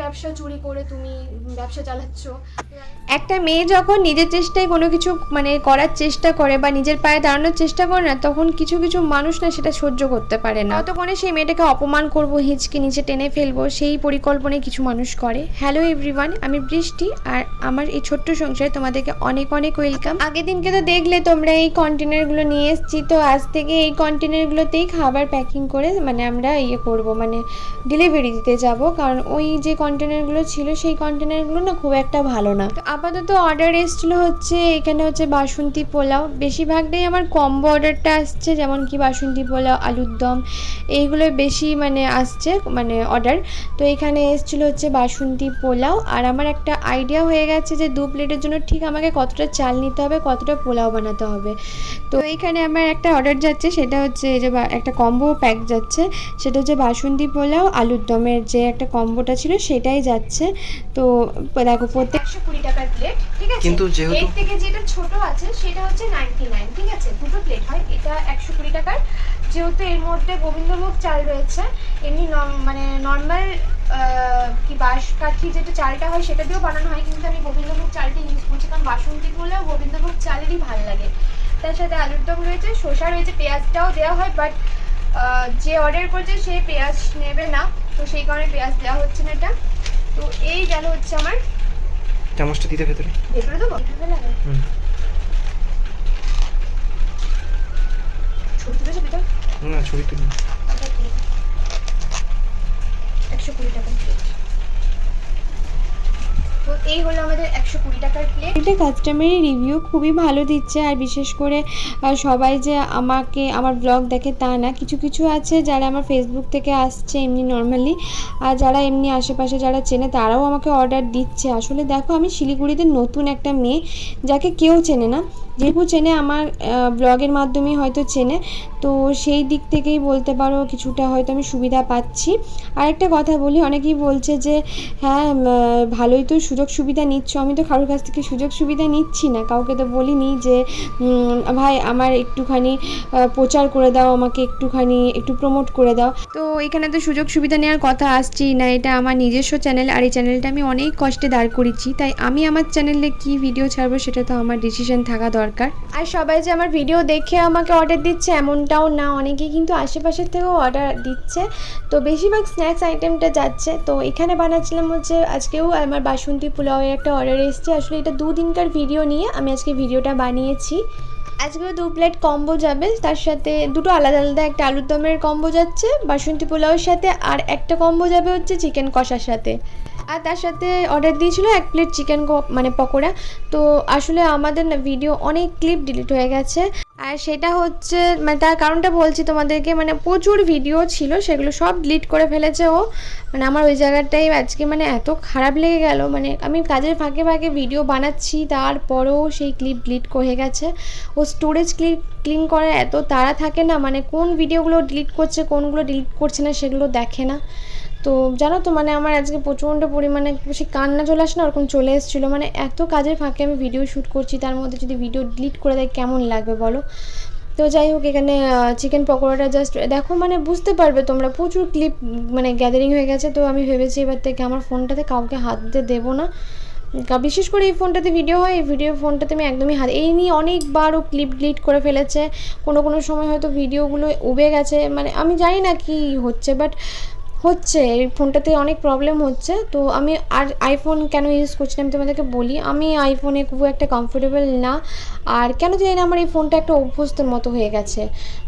ব্যবসা চুরি করে তুমি ব্যবসা চালাচ্ছ। একটা মেয়ে যখন নিজের চেষ্টায় কোনো কিছু মানে করার চেষ্টা করে বা নিজের পায়ে দাঁড়ানোর চেষ্টা করে না, তখন কিছু কিছু মানুষ না সেটা সহ্য করতে পারে না। ততক্ষণে সেই মেয়েটাকে অপমান করব, হিঁচকে নিচে টেনে ফেলব, সেই পরিকল্পনায় কিছু মানুষ করে। হ্যালো এভরিওয়ান আমি বৃষ্টি আর আমার এই ছোট্ট সংসারে তোমাদেরকে অনেক অনেক ওয়েলকাম আগের দিনকে তো দেখলে তোমরা এই কন্টেনারগুলো নিয়ে এসেছি, তো আজ থেকে এই কন্টেনারগুলোতেই খাবার প্যাকিং করে মানে আমরা ইয়ে করব মানে ডেলিভারি দিতে যাব। কারণ ওই যে কন্টেনারগুলো ছিল, সেই কন্টেনারগুলো না খুব একটা ভালো না। তো আপাতত অর্ডার এসেছিল হচ্ছে, এখানে হচ্ছে বাসন্তী পোলাও। বেশিরভাগটাই আমার কম্বো অর্ডারটা আসছে, যেমন কি বাসন্তী পোলাও, আলুর দম এইগুলো বেশি মানে আসছে মানে অর্ডার তো এখানে এসেছিল হচ্ছে বাসন্তী পোলাও। আর আমার একটা আইডিয়া হয়ে গেছে যে দু প্লেটের জন্য ঠিক আমাকে কতটা চাল নিতে হবে, কতটা পোলাও বানাতে হবে। তো এইখানে আমার একটা অর্ডার যাচ্ছে, সেটা হচ্ছে যে একটা কম্বো প্যাক যাচ্ছে। সেটা হচ্ছে বাসন্তী পোলাও, আলুর দমের যে একটা কম্বোটা ছিল সেটাই যাচ্ছে। তো দেখো প্রত্যেক একশো কুড়ি টাকার প্লেট ঠিক আছে? কিন্তু যেহেতু- এর থেকে যেটা ছোট আছে সেটা হচ্ছে নাইনটি নাইন ঠিক আছে? দুটো প্লেট হয়। এটা একশো কুড়ি টাকার। যেহেতু এর মধ্যে গোবিন্দভোগ চাল রয়েছে এমনি মানে নর্মাল কি বাঁশকাঠি যেটা চালটা হয় সেটা দিয়েও বানানো হয়। কিন্তু আমি গোবিন্দভোগ চালটা ইউজ করছি। কারণ বাসন্তী পোলাও গোবিন্দভোগ চালেরই ভালো লাগে। তার সাথে আলুর দম রয়েছে শসা রয়েছে পেঁয়াজটাও দেওয়া হয় বাট যে অর্ডার করেছে সে পেঁয়াজ নেবে না। তো সেই কারণে পেঁয়াজ দেওয়া হচ্ছে না এটা। তো এই গেল হচ্ছে আমার চামচটা দিতে ভেতরে। ভেতরে দেবো? হুম। ছবি তুলেছে ভেতর? না ছবি তুলি একশো কুড়ি টাকার প্লেট তো এই হলো আমাদের একশো কুড়ি টাকার প্লেট রিভিউ খুবই ভালো দিচ্ছে, আর বিশেষ করে সবাই যে আমাকে, আমার ব্লগ দেখে তা না। কিছু কিছু আছে যারা আমার ফেসবুক থেকে আসছে এমনি নর্মালি আর যারা এমনি আশেপাশে যারা চেনে তারাও আমাকে অর্ডার দিচ্ছে। আসলে দেখো, আমি শিলিগুড়িতে নতুন একটা মেয়ে, যাকে কেউ চেনে না। যেটুকু চেনে আমার ব্লগের মাধ্যমেই হয়তো চেনে, তো সেই দিক থেকেই বলতে পারো কিছুটা হয়তো আমি সুবিধা পাচ্ছি। আরেকটা কথা বলি, অনেকেই বলছে যে হ্যাঁ ভালোই তো সুযোগ সুবিধা নিচ্ছ, আমি তো কারোর কাছ থেকে সুযোগ সুবিধা নিচ্ছি না, কাউকে তো বলিনি যে ভাই আমার একটুখানি প্রচার করে দাও, আমাকে একটুখানি, একটু প্রমোট করে দাও। তো এখানে তো সুযোগ সুবিধা নেওয়ার কথা আসছি না, এটা আমার নিজস্ব চ্যানেল আর এই চ্যানেলটা আমি অনেক কষ্টে দাঁড় করেছি তাই আমি আমার চ্যানেলে কি ভিডিও ছাড়বো সেটা তো আমার ডিসিশন থাকা দরকার। আর সবাই যে আমার ভিডিও দেখে আমাকে অর্ডার দিচ্ছে এমনটাও না, অনেকে কিন্তু আশেপাশের থেকেও অর্ডার দিচ্ছে। তো বেশিরভাগ স্ন্যাক্স আইটেমটা যাচ্ছে। তো এখানে বানাচ্ছিলাম হচ্ছে আজকেও আমার বাসন্তী পোলাওয়ের একটা অর্ডার এসেছে। আসলে এটা দুদিনকার ভিডিও নিয়ে আমি আজকে ভিডিওটা বানিয়েছি। আজকেও দু প্লেট কম্বো যাবে। তার সাথে দুটো আলাদা আলাদা একটা আলুর দমের কম্বো যাচ্ছে বাসন্তী পোলাওয়ের সাথে, আর একটা কম্বো যাবে হচ্ছে চিকেন কষার সাথে। আর তার সাথে অর্ডার দিয়েছিল এক প্লেট চিকেন মানে পকোড়া। তো আসলে আমাদের না ভিডিও অনেক ক্লিপ ডিলিট হয়ে গেছে। আর সেটা হচ্ছে মানে তার কারণটা বলছি তোমাদেরকে মানে প্রচুর ভিডিও ছিল, সেগুলো সব ডিলিট করে ফেলেছে ও। মানে আমার ওই জায়গাটাই আজকে মানে এত খারাপ লেগে গেল। মানে আমি কাজের ফাঁকে ফাঁকে ভিডিও বানাচ্ছি, তারপরেও সেই ক্লিপ ডিলিট হয়ে গেছে। ও স্টোরেজ ক্লিপ ক্লিন করার এত তাড়া থাকে না মানে কোন ভিডিওগুলো ডিলিট করছে, কোনগুলো ডিলিট করছে না, সেগুলো দেখে না। তো জানো তো মানে আমার আজকে প্রচণ্ড পরিমাণে সে কান্না চলে আসে না, ওরকম চলে এসেছিল। মানে এত কাজের ফাঁকে আমি ভিডিও শ্যুট করছি, তার মধ্যে যদি ভিডিও ডিলিট করে দেয় কেমন লাগবে বলো? তো যাই হোক, এখানে চিকেন পকোড়াটা জাস্ট দেখো মানে বুঝতে পারবে তোমরা, প্রচুর ক্লিপ মানে গ্যাদারিং হয়ে গেছে। তো আমি ভেবেছি এবার থেকে আমার ফোনটাতে কাউকে হাত দিতে দেবো না। বিশেষ করে এই ফোনটাতে ভিডিও হয়, এই ভিডিও ফোনটাতে আমি একদমই হাত, এই নিয়ে অনেকবারও ক্লিপ ডিলিট করে ফেলেছে। কোনো কোনো সময় হয়তো ভিডিওগুলো উবে গেছে মানে আমি জানি না কি হচ্ছে বাট হচ্ছে, এই ফোনটাতে অনেক প্রবলেম হচ্ছে। তো আমি আর আইফোন কেন ইউজ করছি আমি তোমাদেরকে বলি, আমি আইফোনে খুব একটা কমফোর্টেবল না। আর কেন জানি না আমার এই ফোনটা একটা অভ্যস্তর মতো হয়ে গেছে।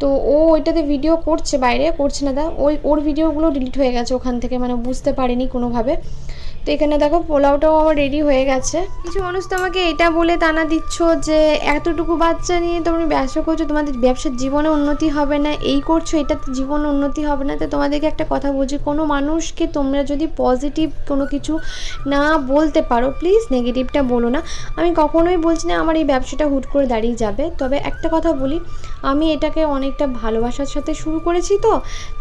তো ও ওইটাতে ভিডিও করছে বাইরে, করছে না দা, ওই ওর ভিডিওগুলো ডিলিট হয়ে গেছে ওখান থেকে মানে বুঝতে পারিনি কোনোভাবে। তো এখানে দেখো, পোলাওটাও আমার রেডি হয়ে গেছে। কিছু মানুষ তো আমাকে এটা বলে টানা দিচ্ছ যে, এতটুকু বাচ্চা নিয়ে তোমরা ব্যবসা করছ, তোমাদের ব্যবসার জীবনে উন্নতি হবে না, এই করছ এটাতে জীবনে উন্নতি হবে না। তো তোমাদেরকে একটা কথা বলছি, কোনো মানুষকে তোমরা যদি পজিটিভ কোনো কিছু না বলতে পারো প্লিজ নেগেটিভটা বলো না। আমি কখনোই বলছি না, আমার এই ব্যবসাটা হুট করে দাঁড়িয়ে যাবে। তবে একটা কথা বলি, আমি এটাকে অনেকটা ভালোবাসার সাথে শুরু করেছি তো,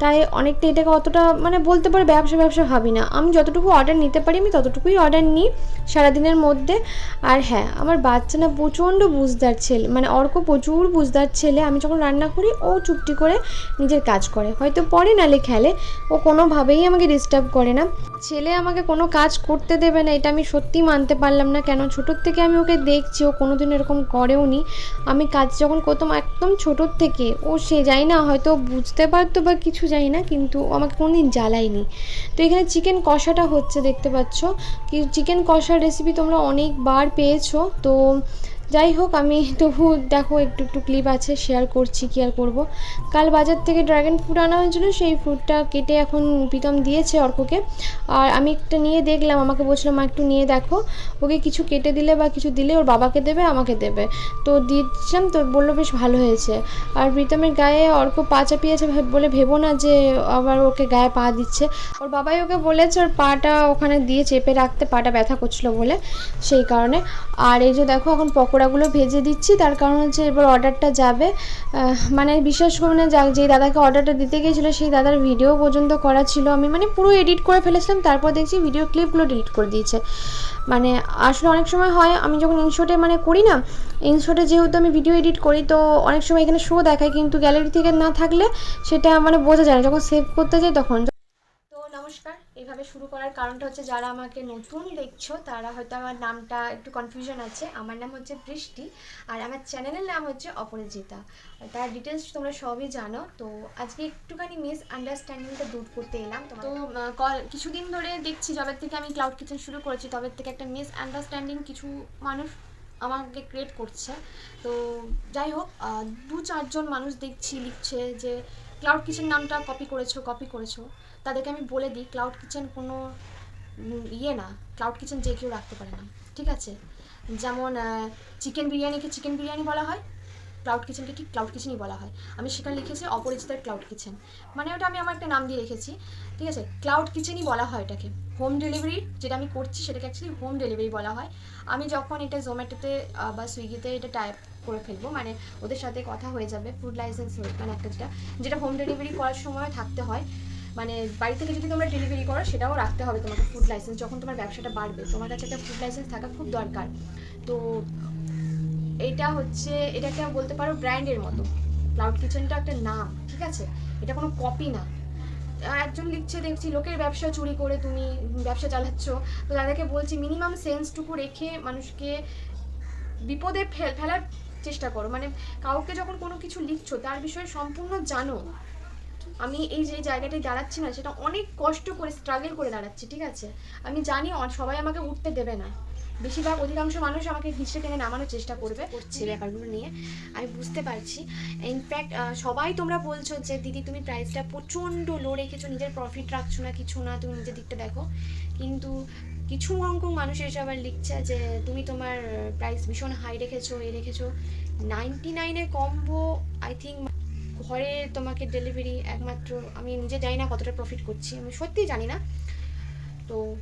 তাই অনেকটা এটাকে অতটা মানে বলতে পারো ব্যবসা ব্যবসা ভাবি না। আমি যতটুকু অর্ডার নিতে পারি, আমি ততটুকুই অর্ডার নিই সারাদিনের মধ্যে। আর হ্যাঁ আমার বাচ্চা না প্রচণ্ড বুঝদার ছেলে মানে অর্ক প্রচুর বুঝদার ছেলে। আমি যখন রান্না করি, ও চুপটি করে নিজের কাজ করে। হয়তো পরে নালে খেলে, ও কোনোভাবেই আমাকে ডিস্টার্ব করে না। ছেলে আমাকে কোনো কাজ করতে দেবে না, এটা আমি সত্যি মানতে পারলাম না। কেন? ছোটোর থেকে আমি ওকে দেখছি, ও কোনো দিন এরকম করেও নি। আমি কাজ যখন করতাম একদম ছোটোর থেকে, ও সে যাই না, হয়তো বুঝতে পারতো বা কিছু যাই না, কিন্তু আমাকে কোনোদিন জ্বালায়নি। তো এখানে চিকেন কষাটা হচ্ছে, দেখতে পাচ্ছ। কি চিকেন কষার রেসিপি তোমরা অনেকবার পেয়েছ। তো যাই হোক, আমি তবু দেখো একটু একটু ক্লিপ আছে শেয়ার করছি কি আর করব। কাল বাজার থেকে ড্রাগন ফ্রুট আনা হয়েছিল, সেই ফ্রুটটা কেটে এখন প্রীতম দিয়েছে অর্ককে। আর আমি একটা নিয়ে দেখলাম, আমাকে বলছিলাম মা, একটু নিয়ে দেখো। ওকে কিছু কেটে দিলে বা কিছু দিলে ওর বাবাকে দেবে, আমাকে দেবে। তো দিচ্ছিলাম তো বলল, বেশ ভালো হয়েছে। আর প্রীতমের গায়ে অর্ক পা চাপিয়েছে বলে ভেবো না যে আবার ওকে গায়ে পা দিচ্ছে। ওর বাবাই ওকে বলেছে, ওর পাটা ওখানে দিয়ে চেপে রাখতে, পাটা ব্যথা করছিল বলে সেই কারণে। আর এই যে দেখো, এখন পকোড়াগুলো ভেজে দিচ্ছি। তার কারণ হচ্ছে এবার অর্ডারটা যাবে। মানে বিশ্বাস করে না, যা যেই দাদাকে অর্ডারটা দিতে গিয়েছিল, সেই দাদার ভিডিও পর্যন্ত করা ছিল। আমি মানে পুরো এডিট করে ফেলেছিলাম, তারপর দেখছি ভিডিও ক্লিপগুলো ডিলিট করে দিয়েছে। মানে আসলে অনেক সময় হয়, আমি যখন ইনশোটে মানে করি না, ইনশোটে যেহেতু আমি ভিডিও এডিট করি, তো অনেক সময় এখানে শো দেখায়, কিন্তু গ্যালারি থেকে না থাকলে সেটা মানে বোঝা যায় না। যখন সেভ করতে যাই তখন। এইভাবে শুরু করার কারণটা হচ্ছে যারা আমাকে নতুন দেখছ তারা হয়তো আমার নামটা একটু কনফিউশন আছে। আমার নাম হচ্ছে বৃষ্টি আর আমার চ্যানেলের নাম হচ্ছে অপরাজিতা। তার ডিটেলস তোমরা সবই জানো। তো আজকে একটুখানি মিস আন্ডারস্ট্যান্ডিংটা দূর করতে এলাম। তো কল- কিছুদিন ধরে দেখছি যবে থেকে আমি ক্লাউড কিচেন শুরু করেছি তবে থেকে একটা মিস আন্ডারস্ট্যান্ডিং কিছু মানুষ আমাকে ক্রিয়েট করছে। তো যাই হোক দু চারজন মানুষ দেখছি লিখছে যে ক্লাউড কিচেন নামটা কপি করেছ কপি করেছ। তাদেরকে আমি বলে দিই ক্লাউড কিচেন কোনো ইয়ে না। ক্লাউড কিচেন যে কেউ রাখতে পারে না। ঠিক আছে? যেমন চিকেন বিরিয়ানিকে চিকেন বিরিয়ানি বলা হয়? ক্লাউড কিচেনকে ঠিক ক্লাউড কিচেনই বলা হয়। আমি সেখানে লিখেছি অপরিচিতার ক্লাউড কিচেন মানে ওটা আমি আমার একটা নাম দিয়ে রেখেছি। ঠিক আছে? ক্লাউড কিচেনই বলা হয় এটাকে। হোম ডেলিভারি যেটা আমি করছি সেটাকে অ্যাকচুয়ালি হোম ডেলিভারি বলা হয়। আমি যখন এটা জোম্যাটোতে বা সুইগিতে এটা টাইপ করে ফেলব মানে ওদের সাথে কথা হয়ে যাবে ফুড লাইসেন্স মানে একটা যেটা যেটা হোম ডেলিভারি করার সময় থাকতে হয়। মানে বাড়ি থেকে যদি তোমরা ডেলিভারি করো, সেটাও রাখতে হবে তোমাকে ফুড লাইসেন্স যখন তোমার ব্যবসাটা বাড়বে। তোমার কাছে একটা ফুড লাইসেন্স থাকা খুব দরকার। তো এটা হচ্ছে, এটা একটা বলতে পারো ব্র্যান্ডের মতো। ক্লাউড কিচেনটা একটা নাম, ঠিক আছে? এটা কোনো কপি না। একজন লিখছে, দেখছি, লোকের ব্যবসা চুরি করে তুমি ব্যবসা চালাচ্ছ। তো তাদেরকে বলছি মিনিমাম সেন্সটুকু রেখে মানুষকে বিপদে ফেল- ফেলার চেষ্টা করো। মানে কাউকে যখন কোনো কিছু লিখছো, তার বিষয়ে সম্পূর্ণ জানো। আমি এই যে জায়গাটায় দাঁড়াচ্ছি না সেটা অনেক কষ্ট করে স্ট্রাগল করে দাঁড়াচ্ছি ঠিক আছে? আমি জানি সবাই আমাকে উঠতে দেবে না। বেশিরভাগ অধিকাংশ মানুষ আমাকে ঘিসে টেনে নামানোর চেষ্টা করবে। করছে। ব্যাপারগুলো নিয়ে আমি বুঝতে পারছি। ইনফ্যাক্ট সবাই তোমরা বলছো যে দিদি তুমি প্রাইসটা প্রচণ্ড লো রেখেছো নিজের প্রফিট রাখছো না কিছু না তুমি নিজের দিকটা দেখো। কিন্তু কিছু অঙ্ক মানুষ এসে আবার লিখছে যে তুমি তোমার প্রাইস ভীষণ হাই রেখেছো এ রেখেছো। নাইনটি নাইনে কম্বো আই থিঙ্ক ঘরে তোমাকে ডেলিভারি একমাত্র, আমি নিজে জানি না কতটা প্রফিট করছি, আমি সত্যিই জানি না। তো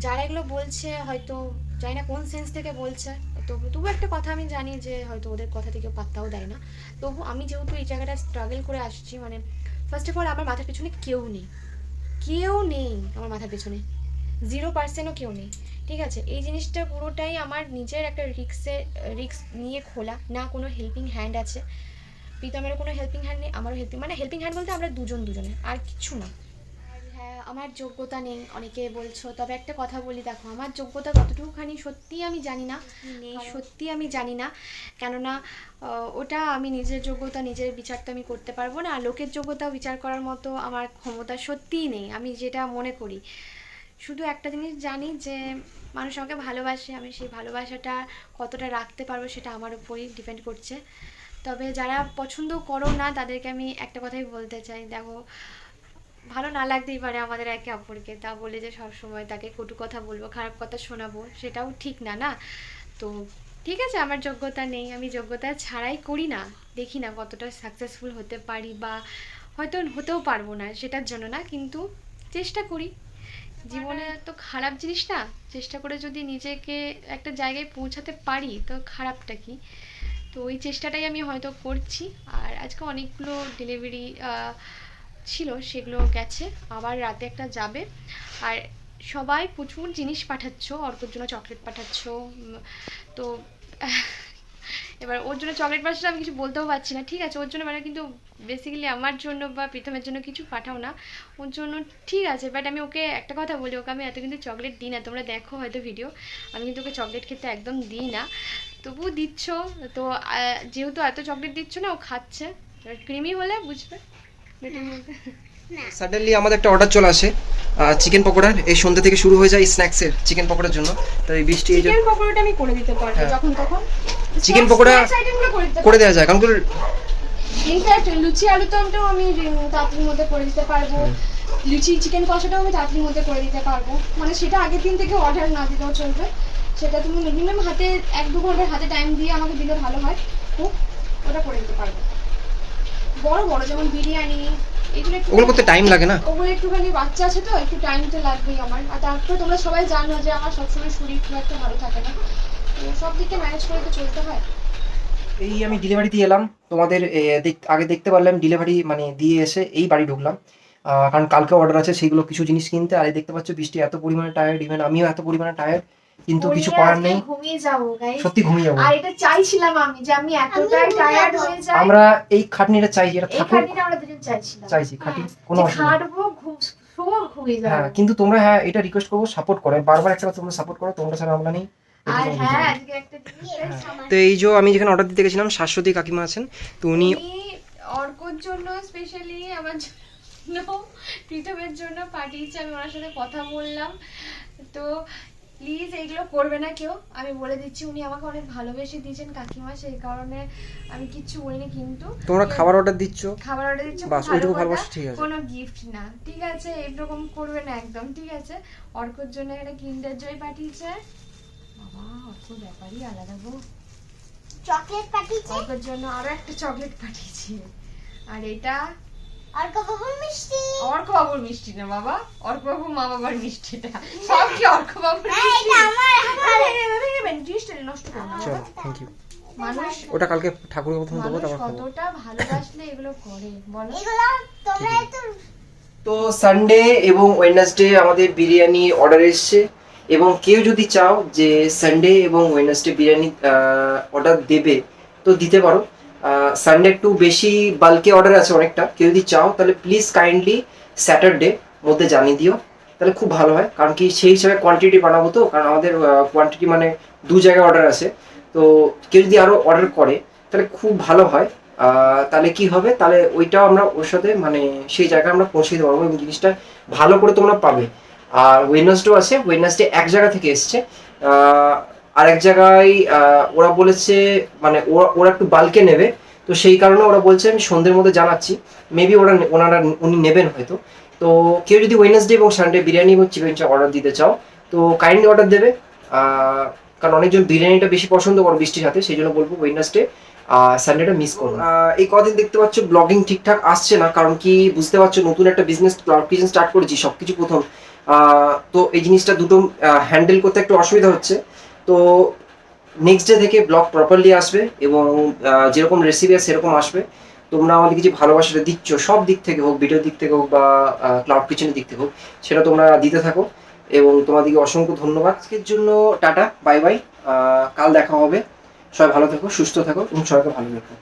যারা এগুলো বলছে হয়তো জানি না কোন সেন্স থেকে বলছে, তো তবু একটা কথা আমি জানি যে হয়তো ওদের কথা থেকে পাত্তাও দেয় না। তবু আমি যেহেতু এই জায়গাটা স্ট্রাগল করে আসছি মানে ফার্স্ট অফ অল আমার মাথার পেছনে কেউ নেই। কেউ নেই আমার মাথার পেছনে। জিরো পার্সেন্টও কেউ নেই। ঠিক আছে? এই জিনিসটা পুরোটাই আমার নিজের একটা রিক্সে রিক্স নিয়ে খোলা, না কোনো হেল্পিং হ্যান্ড আছে। প্রীতমেরও কোনো হেল্পিং হ্যান্ড নেই আমারও হেল্পিং মানে হেল্পিং হ্যান্ড বলতে আমরা দুজন দুজনে আর কিছু না। হ্যাঁ আমার যোগ্যতা নেই অনেকে বলছো তবে একটা কথা বলি দেখো আমার যোগ্যতা কতটুকুখানি সত্যিই আমি জানি না নেই। সত্যি আমি জানি না কেননা ওটা আমি নিজের যোগ্যতা নিজের বিচার তো আমি করতে পারব না আর লোকের যোগ্যতা বিচার করার মতো আমার ক্ষমতা সত্যিই নেই আমি যেটা মনে করি। শুধু একটা জিনিস জানি যে মানুষ আমাকে ভালোবাসে আমি সেই ভালোবাসাটা কতটা রাখতে পারব সেটা আমার উপরই ডিপেন্ড করছে। তবে যারা পছন্দ করো না তাদেরকে আমি একটা কথাই বলতে চাই। দেখো ভালো না লাগতেই পারে আমাদের একে অপরকে। তা বলে যে সব সময় তাকে কটু কথা বলব খারাপ কথা শোনাবো সেটাও ঠিক না না? তো ঠিক আছে আমার যোগ্যতা নেই। আমি যোগ্যতা ছাড়াই করি না। দেখি না কতটা সাকসেসফুল হতে পারি বা হয়তো হতেও পারব না সেটার জন্য না কিন্তু চেষ্টা করি। জীবনে তো খারাপ জিনিস না। চেষ্টা করে যদি নিজেকে একটা জায়গায় পৌঁছাতে পারি তো খারাপটা কি? তো ওই চেষ্টাটাই আমি হয়তো করছি। আর আজকে অনেকগুলো ডেলিভারি ছিল, সেগুলো গেছে। আবার রাতে একটা যাবে। আর সবাই প্রচুর জিনিস পাঠাচ্ছ। অর্কর জন্য চকলেট পাঠাচ্ছ। তো এবার ওর জন্য চকলেট পাঠাচ্ছ আমি কিছু বলতেও পারছি না। ঠিক আছে, ওর জন্য মানে কিন্তু বেসিক্যালি আমার জন্য বা প্রীতমের জন্য কিছু পাঠাও না। ওর জন্য ঠিক আছে বাট আমি ওকে একটা কথা বলি, ওকে আমি এত কিন্তু চকলেট দিই না। তোমরা দেখো হয়তো ভিডিও আমি কিন্তু ওকে চকলেট খেতে একদম দিই না। তবুও দিচ্ছ। তো যেহেতু এত চকলেট দিচ্ছ না ও খাচ্ছে। ক্রিমি হলে বুঝবে। সাডেনলি আমাদের একটা অর্ডার চলে আসে। চিকেন পকোড়ার। এই সন্ধ্যা থেকে শুরু হয়ে যায় স্ন্যাক্সের চিকেন পকোড়ার জন্য। তো এই বৃষ্টি এই যে চিকেন পকোড়াটা আমি করে দিতে পারব হ্যাঁ। যখন তখন। চিকেন পকোড়া করে দেওয়া যায় কারণ কি? ইনফ্যাক্ট লুচি আলু দমটাও আমি তাড়াতাড়ির মধ্যে করে দিতে পারব। লুচি চিকেন কষাটাও আমি তাড়াতাড়ির মধ্যে করে দিতে পারব। মানে সেটা আগের দিন থেকে অর্ডার না দিলেও চলবে। সেটা তুমি মিনিমাম হাতে এক দু ঘণ্টার হাতে টাইম দিয়ে আমাকে দিলে ভালো হয়। খুব ওটা করে দিতে পারব। বড় বড় যেমন বিরিয়ানি এগুলো ওগুলো করতে টাইম লাগে না? ওগুলো একটুখানি বাচ্চা আছে তো একটু টাইম তো লাগবেই আমার। আর তারপরে তোমরা সবাই জানো যে আমার সবসময় শরীর খুব একটা ভালো থাকে না। সব ম্যানেজ করে তো চলতে হয়। এই আমি এলাম। তোমাদের আগে দেখতে পারলাম ডেলিভারি মানে দিয়ে এসে এই বাড়ি ঢুকলাম। কারণ কালকে অর্ডার আছে সেইগুলো কিছু জিনিস কিনতে। আর দেখতে পাচ্ছ বৃষ্টি এত পরিমাণে টায়ার্ড ইভেন আমিও এত পরিমাণে টায়ার্ড কিন্তু কিছু করার নেই। ঘুমিয়ে যাব সত্যি ঘুমিয়ে যাব। আর এটা চাইছিলাম আমি যে আমি এতটাই টায়ার্ড হয়ে যাই। আমরা এই খাটনিটা চাই এটা থাকুক। খাটিটা আমরা দুজন চাইছিলাম। চাইছি খাটি কোনো অসুবিধা খাটবো ঘুম ঘুমিয়ে যাব। হ্যাঁ কিন্তু তোমরা হ্যাঁ এটা রিকোয়েস্ট করব সাপোর্ট করো। বারবার একটা কথা তোমরা সাপোর্ট করো তোমরা ছাড়া আমরা নেই। হ্যাঁ তো এই যে আমি যেখানে অর্ডার দিতে গেছিলাম শাশ্বতী কাকিমা আছেন তো উনি উনি অর্কর জন্য স্পেশালি আমার জন্য প্রীতমের জন্য পাঠিয়েছে আমি ওনার সাথে কথা বললাম। তো প্লিজ এইগুলো করবে না কেউ। আমি বলে দিচ্ছি উনি আমাকে অনেক ভালোবেসে দিয়েছেন কাকিমা সেই কারণে আমি কিচ্ছু বলিনি কিন্তু তোমরা খাবার অর্ডার দিচ্ছ? খাবার অর্ডার দিচ্ছ বাস, ওইটুকু ভালোবাসা ঠিক আছে। কোনো গিফট না। ঠিক আছে এরকম করবে না একদম ঠিক আছে। অর্কর জন্য একটা কিন্ডার জয় পাঠিয়েছে। বাবা অর্ক ব্যাপারই আলাদা গো। চকলেট পাঠিয়েছে? অর্কর জন্য আরও একটা চকলেট পাঠিয়েছি। আর এটা মিষ্টি অর্ক বাবুর মিষ্টি না বাবা। অর্ক বাবু মা বাবার মিষ্টিটা। সব কি অর্ক বাবুর জিনিসটা নষ্ট চলো থ্যাংক ইউ মানুষ ওটা কালকে ঠাকুরের প্রথম দেবো তারপর কতটা ভালোবাসলে এগুলো করে বলো। এগুলো তোমরা একটু তো সানডে এবং ওয়েডনেসডে আমাদের বিরিয়ানি অর্ডার এসছে এবং কেউ যদি চাও যে সানডে এবং ওয়েডনেসডে বিরিয়ানি অর্ডার দেবে তো দিতে পারো। সানডে একটু বেশি বাল্কে অর্ডার আছে অনেকটা। কেউ যদি চাও তাহলে প্লিজ কাইন্ডলি স্যাটারডে মধ্যে জানিয়ে দিও। তাহলে খুব ভালো হয়, কারণ কি সেই হিসাবে কোয়ান্টিটি বানাবো তো, কারণ আমাদের কোয়ান্টিটি মানে দু জায়গায় অর্ডার আছে। তো কেউ যদি আরও অর্ডার করে, তাহলে খুব ভালো হয়। তাহলে কি হবে? তাহলে ওইটাও আমরা ওর সাথে মানে সেই জায়গায় আমরা পৌঁছে দিতে পারব এবং জিনিসটা ভালো করে তোমরা পাবে। আর ওয়েডনেসডেও আছে ওয়েডনেসডে এক জায়গা থেকে এসছে। আর এক জায়গায় ওরা বলেছে মানে ওরা ওরা একটু বালকে নেবে। তো সেই কারণে ওরা বলছে, আমি সন্ধ্যের মধ্যে জানাচ্ছি। মেবি ওরা ওনারা, উনি নেবেন হয়তো। তো কেউ যদি ওয়েডনেসডে এবং সানডে বিরিয়ানি এবং চিকেন চাপ অর্ডার দিতে চাও, তো কাইন্ডলি অর্ডার দেবে। কারণ অনেকজন বিরিয়ানিটা বেশি পছন্দ করো বৃষ্টির সাথে, সেই জন্য বলব ওয়েডনেসডে সানডেটা মিস করো এই কদিন দেখতে পাচ্ছ ব্লগিং ঠিকঠাক আসছে না, কারণ কি বুঝতে পারছ, নতুন একটা বিজনেস কিচেন স্টার্ট করেছি সব কিছু প্রথম তো এই জিনিসটা দুটো হ্যান্ডেল করতে একটু অসুবিধা হচ্ছে। তো নেক্সট ডে থেকে ব্লগ প্রপারলি আসবে এবং যেরকম রেসিপি আছে সেরকম আসবে। তোমরা আমাদের কিছু ভালোবাসাটা দিচ্ছ, সব দিক থেকে হোক ভিডিওর দিক থেকে হোক বা ক্লাউড কিচেনের দিক থেকে হোক, সেটা তোমরা দিতে থাকো। এবং তোমাদেরকে অসংখ্য ধন্যবাদ। আজকের জন্য টাটা বাই বাই কাল দেখা হবে। সবাই ভালো থাকো, সুস্থ থাকো এবং সবাইকে ভালো রেখো